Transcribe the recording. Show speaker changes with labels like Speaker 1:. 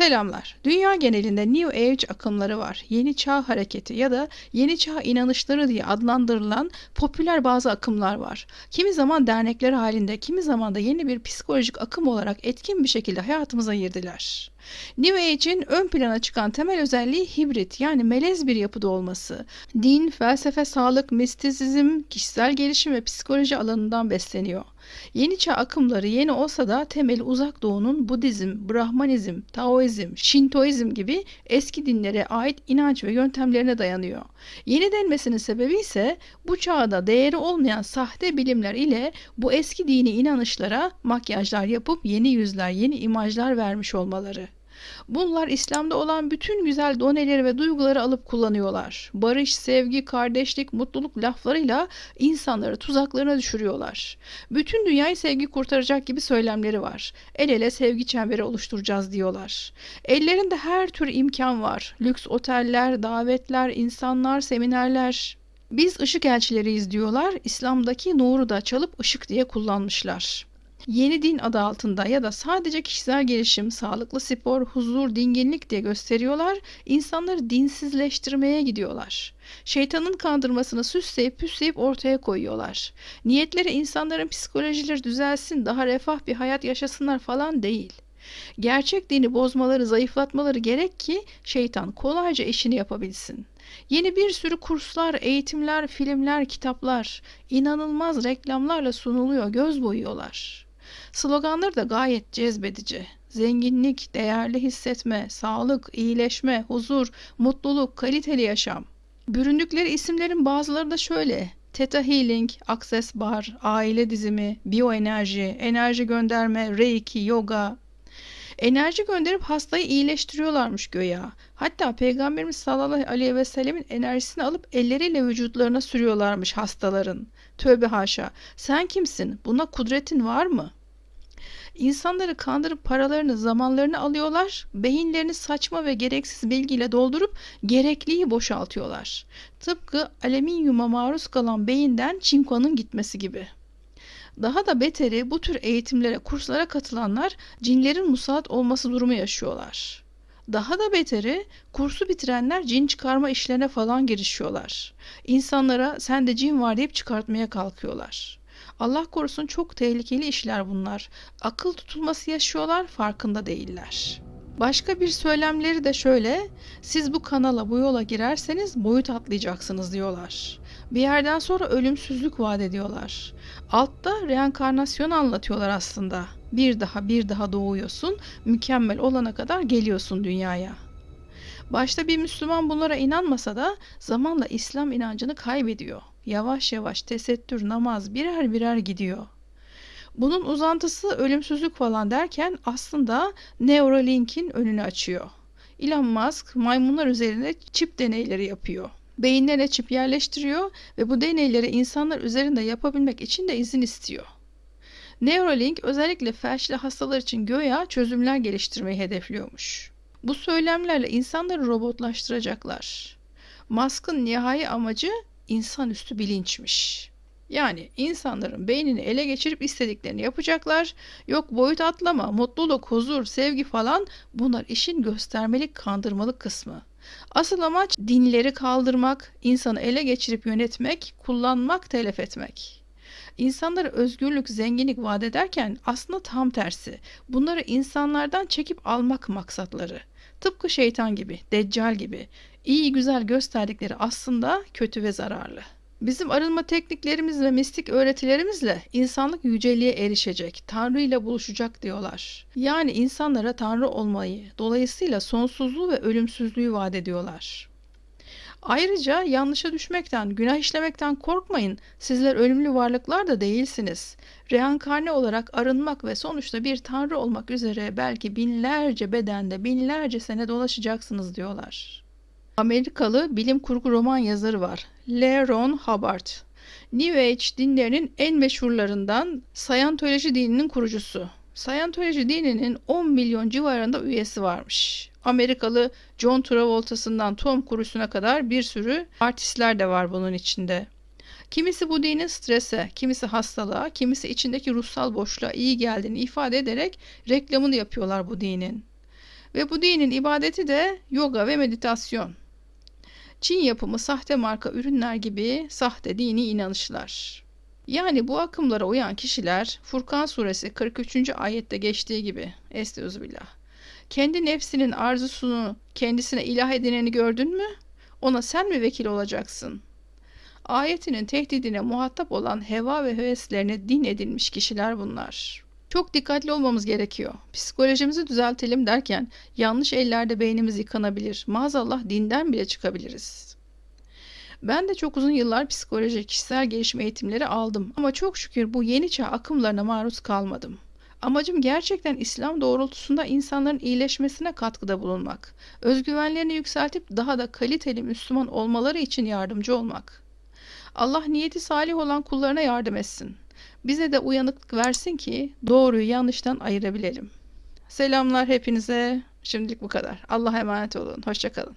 Speaker 1: Selamlar. Dünya genelinde New Age akımları var. Yeni çağ hareketi ya da yeni çağ inanışları diye adlandırılan popüler bazı akımlar var. Kimi zaman dernekler halinde, kimi zaman da yeni bir psikolojik akım olarak etkin bir şekilde hayatımıza girdiler. New Age'in ön plana çıkan temel özelliği hibrit yani melez bir yapıda olması. Din, felsefe, sağlık, mistisizm, kişisel gelişim ve psikoloji alanından besleniyor. Yeni çağ akımları yeni olsa da temeli uzak doğunun Budizm, Brahmanizm, Taoizm, Şintoizm gibi eski dinlere ait inanç ve yöntemlerine dayanıyor. Yeni denmesinin sebebi ise bu çağda değeri olmayan sahte bilimler ile bu eski dini inanışlara makyajlar yapıp yeni yüzler, yeni imajlar vermiş olmaları. Bunlar İslam'da olan bütün güzel doneleri ve duyguları alıp kullanıyorlar. Barış, sevgi, kardeşlik, mutluluk laflarıyla insanları tuzaklarına düşürüyorlar. Bütün dünyayı sevgi kurtaracak gibi söylemleri var. El ele sevgi çemberi oluşturacağız diyorlar. Ellerinde her tür imkan var. Lüks oteller, davetler, insanlar, seminerler. Biz ışık elçileriyiz diyorlar. İslam'daki nuru da çalıp ışık diye kullanmışlar. Yeni din adı altında ya da sadece kişisel gelişim, sağlıklı spor, huzur, dinginlik diye gösteriyorlar. İnsanları dinsizleştirmeye gidiyorlar. Şeytanın kandırmasını süsleyip püsleyip ortaya koyuyorlar. Niyetleri insanların psikolojileri düzelsin, daha refah bir hayat yaşasınlar falan değil. Gerçek dini bozmaları, zayıflatmaları gerek ki şeytan kolayca işini yapabilsin. Yeni bir sürü kurslar, eğitimler, filmler, kitaplar, inanılmaz reklamlarla sunuluyor, göz boyuyorlar. Sloganları da gayet cezbedici. Zenginlik, değerli hissetme, sağlık, iyileşme, huzur, mutluluk, kaliteli yaşam. Büründükleri isimlerin bazıları da şöyle. Theta Healing, Access Bar, aile dizimi, biyoenerji, enerji gönderme, reiki, yoga. Enerji gönderip hastayı iyileştiriyorlarmış göya. Hatta Peygamberimiz sallallahu aleyhi ve sellemin enerjisini alıp elleriyle vücutlarına sürüyorlarmış hastaların. Tövbe haşa. Sen kimsin? Buna kudretin var mı?'' İnsanları kandırıp paralarını, zamanlarını alıyorlar, beyinlerini saçma ve gereksiz bilgiyle doldurup gerekliyi boşaltıyorlar. Tıpkı alüminyuma maruz kalan beyinden çinkonun gitmesi gibi. Daha da beteri bu tür eğitimlere, kurslara katılanlar cinlerin musallat olması durumu yaşıyorlar. Daha da beteri kursu bitirenler cin çıkarma işlerine falan girişiyorlar. İnsanlara sende cin var deyip çıkartmaya kalkıyorlar. Allah korusun çok tehlikeli işler bunlar. Akıl tutulması yaşıyorlar, farkında değiller. Başka bir söylemleri de şöyle, siz bu kanala bu yola girerseniz boyut atlayacaksınız diyorlar. Bir yerden sonra ölümsüzlük vaat ediyorlar. Altta reenkarnasyon anlatıyorlar aslında. Bir daha bir daha doğuyorsun, mükemmel olana kadar geliyorsun dünyaya. Başta bir Müslüman bunlara inanmasa da zamanla İslam inancını kaybediyor. Yavaş yavaş tesettür, namaz birer birer gidiyor. Bunun uzantısı ölümsüzlük falan derken aslında Neuralink'in önünü açıyor. Elon Musk maymunlar üzerinde çip deneyleri yapıyor. Beyinlerine çip yerleştiriyor ve bu deneyleri insanlar üzerinde yapabilmek için de izin istiyor. Neuralink özellikle felçli hastalar için göya çözümler geliştirmeyi hedefliyormuş. Bu söylemlerle insanları robotlaştıracaklar. Musk'ın nihai amacı insanüstü bilinçmiş. Yani insanların beynini ele geçirip istediklerini yapacaklar. Yok boyut atlama, mutluluk, huzur, sevgi falan bunlar işin göstermelik kandırmalık kısmı. Asıl amaç dinleri kaldırmak, insanı ele geçirip yönetmek, kullanmak, telef etmek. İnsanlara özgürlük, zenginlik vaat ederken aslında tam tersi. Bunları insanlardan çekip almak maksatları. Tıpkı şeytan gibi, deccal gibi. İyi güzel gösterdikleri aslında kötü ve zararlı. Bizim arınma tekniklerimiz ve mistik öğretilerimizle insanlık yüceliğe erişecek, Tanrı ile buluşacak diyorlar. Yani insanlara Tanrı olmayı, dolayısıyla sonsuzluğu ve ölümsüzlüğü vaat ediyorlar. Ayrıca yanlışa düşmekten, günah işlemekten korkmayın. Sizler ölümlü varlıklar da değilsiniz. Reenkarne olarak arınmak ve sonuçta bir tanrı olmak üzere belki binlerce bedende binlerce sene dolaşacaksınız diyorlar. Amerikalı bilim kurgu roman yazarı var. L. Ron Hubbard. New Age dinlerinin en meşhurlarından Scientology dininin kurucusu. Scientology dininin 10 milyon civarında üyesi varmış. Amerikalı John Travolta'sından Tom Cruise'una kadar bir sürü artistler de var bunun içinde. Kimisi bu dinin strese, kimisi hastalığa, kimisi içindeki ruhsal boşluğa iyi geldiğini ifade ederek reklamını yapıyorlar bu dinin. Ve bu dinin ibadeti de yoga ve meditasyon. Çin yapımı sahte marka ürünler gibi sahte dini inanışlar. Yani bu akımlara uyan kişiler Furkan suresi 43. ayette geçtiği gibi Estağfirullah. Kendi nefsinin arzusunu kendisine ilah edineni gördün mü? Ona sen mi vekil olacaksın? Ayetinin tehdidine muhatap olan heva ve heveslerine din edilmiş kişiler bunlar. Çok dikkatli olmamız gerekiyor. Psikolojimizi düzeltelim derken yanlış ellerde beynimiz yıkanabilir. Maazallah dinden bile çıkabiliriz. Ben de çok uzun yıllar psikoloji, kişisel gelişim eğitimleri aldım. Ama çok şükür bu yeni çağ akımlarına maruz kalmadım. Amacım gerçekten İslam doğrultusunda insanların iyileşmesine katkıda bulunmak. Özgüvenlerini yükseltip daha da kaliteli Müslüman olmaları için yardımcı olmak. Allah niyeti salih olan kullarına yardım etsin. Bize de uyanıklık versin ki doğruyu yanlıştan ayırabilelim. Selamlar hepinize. Şimdilik bu kadar. Allah'a emanet olun. Hoşçakalın.